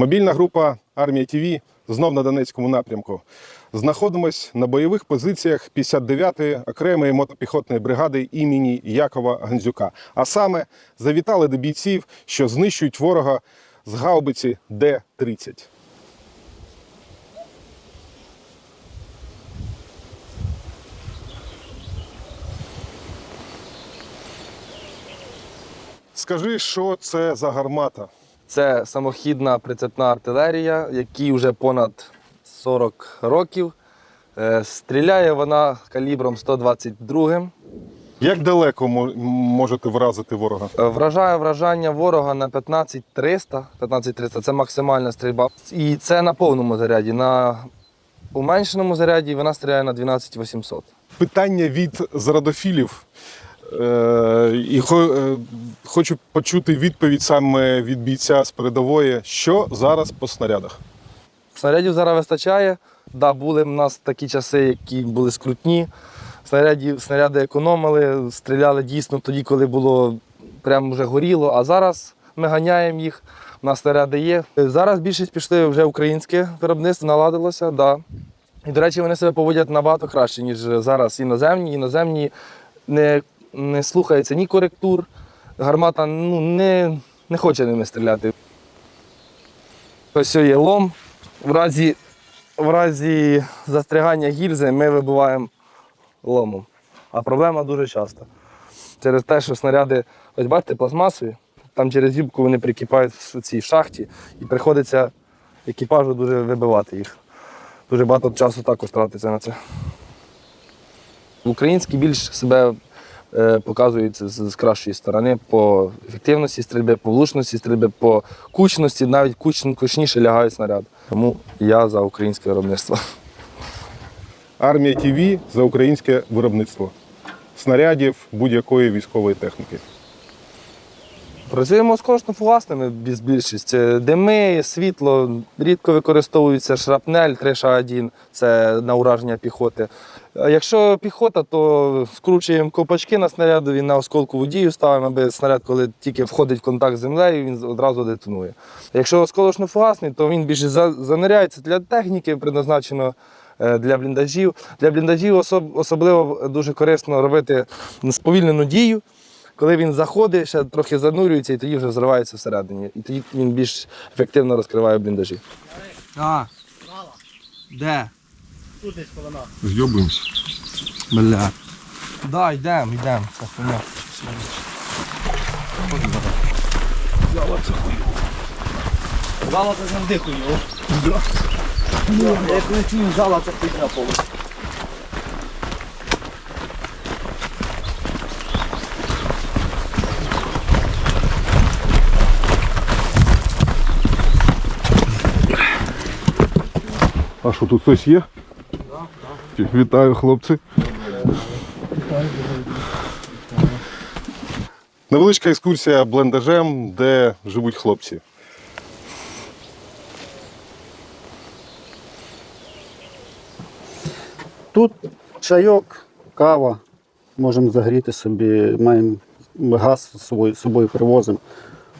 Мобільна група Армія ТВ знов на Донецькому напрямку. Знаходимось на бойових позиціях 59-ї окремої мотопіхотної бригади імені Якова Гандзюка. А саме завітали до бійців, що знищують ворога з гаубиці Д-30. Скажи, що це за гармата? Це самохідна прицепна артилерія, якій вже понад 40 років. Е, Стріляє вона калібром 122. Як далеко можете вразити ворога? Е, Вражає вражання ворога на 15300. 15300 це максимальна стрільба. І це на повному заряді. На уменшеному заряді вона стріляє на 12800. Питання від зрадофілів. Е, і е, хочу почути відповідь саме від бійця з передової, що зараз по снарядах. Снарядів зараз вистачає. Да, були в нас такі часи, які були скрутні. Снаряді, снаряди економили, стріляли дійсно тоді, коли було прямо вже горіло. А зараз ми ганяємо їх, у нас снаряди є. Зараз більшість пішли вже українське виробництво, наладилося. Да. І, до речі, вони себе поводять набагато краще, ніж зараз іноземні. Іноземні не, не слухаються ні коректур. Гармата ну, не, не хоче ними стріляти. Ось є лом. В разі, в разі застрягання гільзи ми вибиваємо ломом. А проблема дуже часто. Через те, що снаряди, ось бачите, пластмасові, там через гібку вони прикипають в цій шахті і приходиться екіпажу дуже вибивати їх. Дуже багато часу також тратиться на це. Українські більш себе е, показують з, з кращої сторони по ефективності стрільби, по влучності стрільби, по кучності, навіть куч, кучніше лягають снаряд. Тому я за українське виробництво. Армія ТВ за українське виробництво снарядів будь-якої військової техніки. Працюємо з фугасними без більшість. Дими, світло, рідко використовується шрапнель 3Ш1, це на ураження піхоти. Якщо піхота, то скручуємо ковпачки на снарядові, на осколкову дію ставимо, аби снаряд, коли тільки входить в контакт з землею, він одразу детонує. Якщо осколочно-фугасний, то він більше за- заниряється для техніки, предназначено е, для бліндажів. Для бліндажів особливо дуже корисно робити сповільнену дію. Коли він заходить, ще трохи занурюється і тоді вже зривається всередині. І тоді він більш ефективно розкриває бліндажі. А. Де? Зйобуємося. Бля. Да, йдемо, йдемо. Це хуйня. Зала це завжди хуйово. Як не чую зала, це хуйня повністю. А що тут хтось є? Вітаю, хлопці. Невеличка екскурсія блендажем, де живуть хлопці. Тут чайок, кава, можемо загріти собі, маємо газ з собою, з собою привозимо.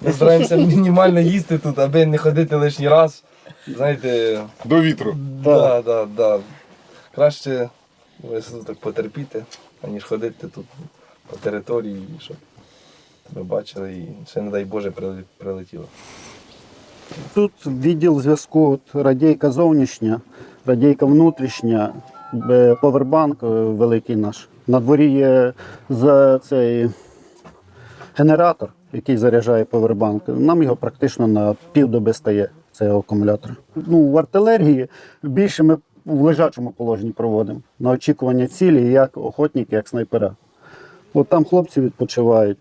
Ми стараємося мінімально їсти тут, аби не ходити лишній раз. Знаєте, До вітру. да, да, да. краще ось так потерпіти, аніж ходити тут по території, щоб тебе бачили і ще, не дай Боже, приле- прилетіло. Тут відділ зв'язку, от радійка зовнішня, радійка внутрішня, повербанк е, великий наш. На дворі є за цей генератор, який заряджає повербанк. Нам його практично на півдоби стає цей акумулятор. Ну, в артилерії більше ми в лежачому положенні проводимо на очікування цілі, як охотники, як снайпера. От там хлопці відпочивають.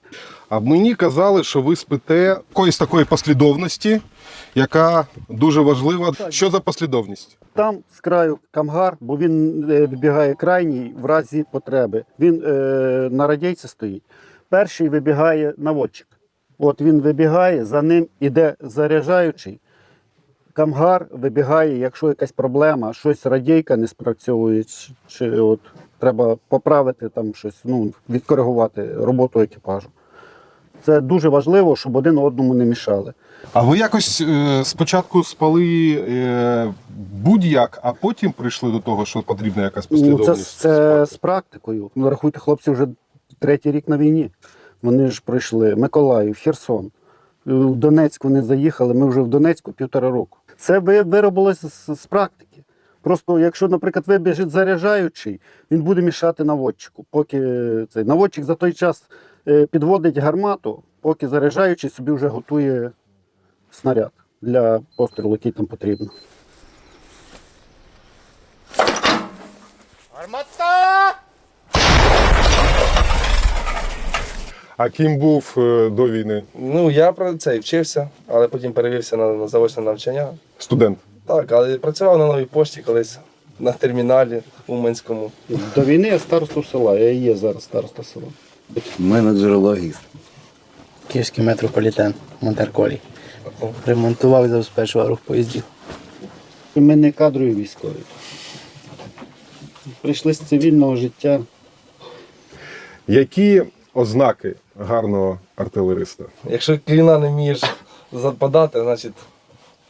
А мені казали, що ви спите якоїсь такої послідовності, яка дуже важлива. Що за послідовність? Там з краю камгар, бо він е, вибігає крайній в разі потреби. Він е, на радійці стоїть. Перший вибігає наводчик. От він вибігає, за ним іде заряджаючий. Камгар вибігає, якщо якась проблема, щось радійка не спрацьовує, чи- от треба поправити там щось, ну, відкоригувати роботу екіпажу. Це дуже важливо, щоб один одному не мішали. А ви якось е, спочатку спали е, будь-як, а потім прийшли до того, що потрібна якась Ну, це, це з практикою. Ну, рахуйте, хлопці вже третій рік на війні. Вони ж пройшли Миколаїв, Херсон. В Донецьк вони заїхали, ми вже в Донецьку півтора року. Це виробилося з, з практики. Просто, якщо, наприклад, вибіжить заряджаючий, він буде мішати наводчику. Поки цей наводчик за той час е, підводить гармату, поки заряджаючий собі вже готує снаряд для пострілу, який там потрібно. А ким був е, до війни? Ну, я про це вчився, але потім перевівся на, на заочне навчання. Студент. Так, але працював на новій пошті колись на терміналі Уманському. До війни я старосту села, я і є зараз староста села. Менеджер логіст. Київський метрополітен, Монтерколі. Ремонтував і забезпечував рух поїздів. Ми не кадрові військові. Прийшли з цивільного життя. Які ознаки гарного артилериста? Якщо кліна не вмієш западати, значить.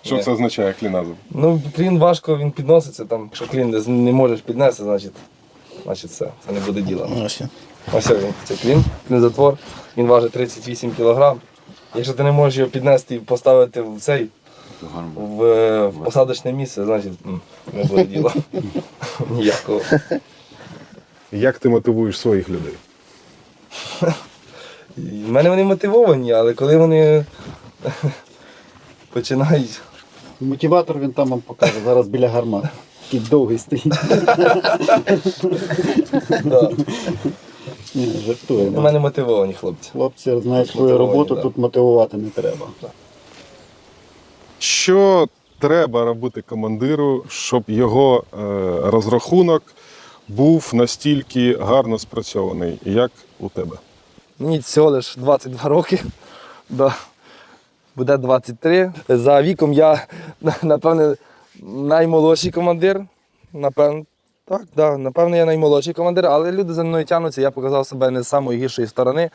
Що це означає кліназм? Ну, клін важко він підноситься. Там, якщо клін не, не можеш піднести, значить, значить все, це не буде діла. Ось. він. Ось він, це клін, клін-затвор, він важить 38 кг. Якщо ти не можеш його піднести і поставити в цей в, е, в посадочне місце, значить м, не буде діла. Ніякого. Як ти мотивуєш своїх людей? І В мене вони мотивовані, але коли вони починають. Мотиватор він там вам покаже, зараз біля гармат. Такий довгий стоїть. Да. Ні, У жартуємо. мене мотивовані хлопці. Хлопці знають свою Мотивовані, роботу, да. тут мотивувати не треба. Що треба робити командиру, щоб його е, розрахунок був настільки гарно спрацьований, як у тебе? Мені всього лиш 22 роки. Да. Буде 23. За віком я, напевне, наймолодший командир. Напевно, так, да, напевно, я наймолодший командир, але люди за мною тягнуться, я показав себе не з самої гіршої сторони.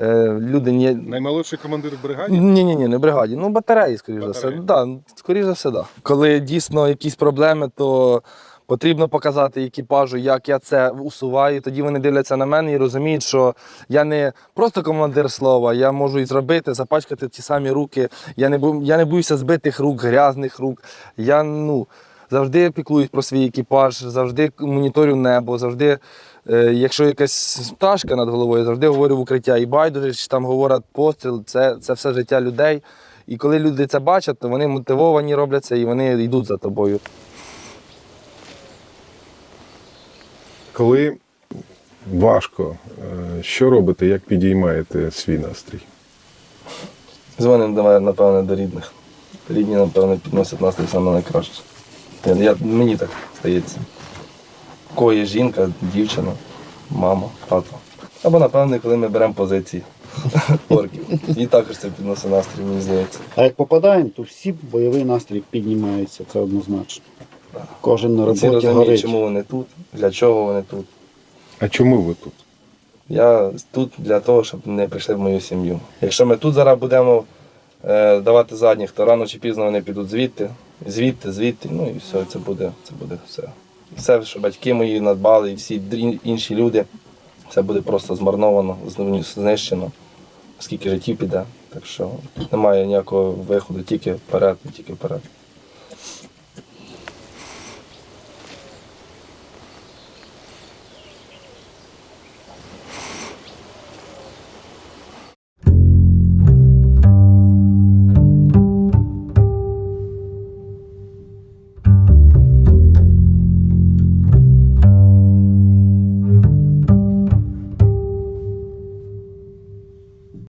Е, люди ні, Наймолодший командир в бригаді? ні, ні, ні, не бригаді. Ну, батареї, скоріш за все. Да, скоріш за все, да. Коли дійсно якісь проблеми, то потрібно показати екіпажу, як я це усуваю. Тоді вони дивляться на мене і розуміють, що я не просто командир слова, я можу і зробити, запачкати ті самі руки. Я не, бу- я не боюся збитих рук, грязних рук. Я ну, завжди піклуюсь про свій екіпаж, завжди моніторю небо, завжди. Е, якщо якась пташка над головою, завжди говорю в укриття. І байдуже, чи там говорять постріл, це, це все життя людей. І коли люди це бачать, то вони мотивовані робляться і вони йдуть за тобою. Коли важко, е, що робите, як підіймаєте свій настрій? Дзвонимо, давай, напевне, до рідних. Рідні, напевно, підносять настрій саме найкраще. Я, я, мені так здається. Кого є жінка, дівчина, мама, тато. Або, напевне, коли ми беремо позиції орків. І також це підносить настрій, мені здається. А як попадаємо, то всі бойовий настрій піднімаються, це однозначно. Кожен на Всі роботі розуміють, горить. чому вони тут, для чого вони тут. А чому ви тут? Я тут для того, щоб не прийшли в мою сім'ю. Якщо ми тут зараз будемо е, давати задніх, то рано чи пізно вони підуть звідти, звідти, звідти, ну і все, це буде, це буде все. Все, що батьки мої надбали, і всі дрі- інші люди, це буде просто змарновано, зн- знищено, скільки життів піде. Так що тут немає ніякого виходу, тільки вперед, тільки вперед.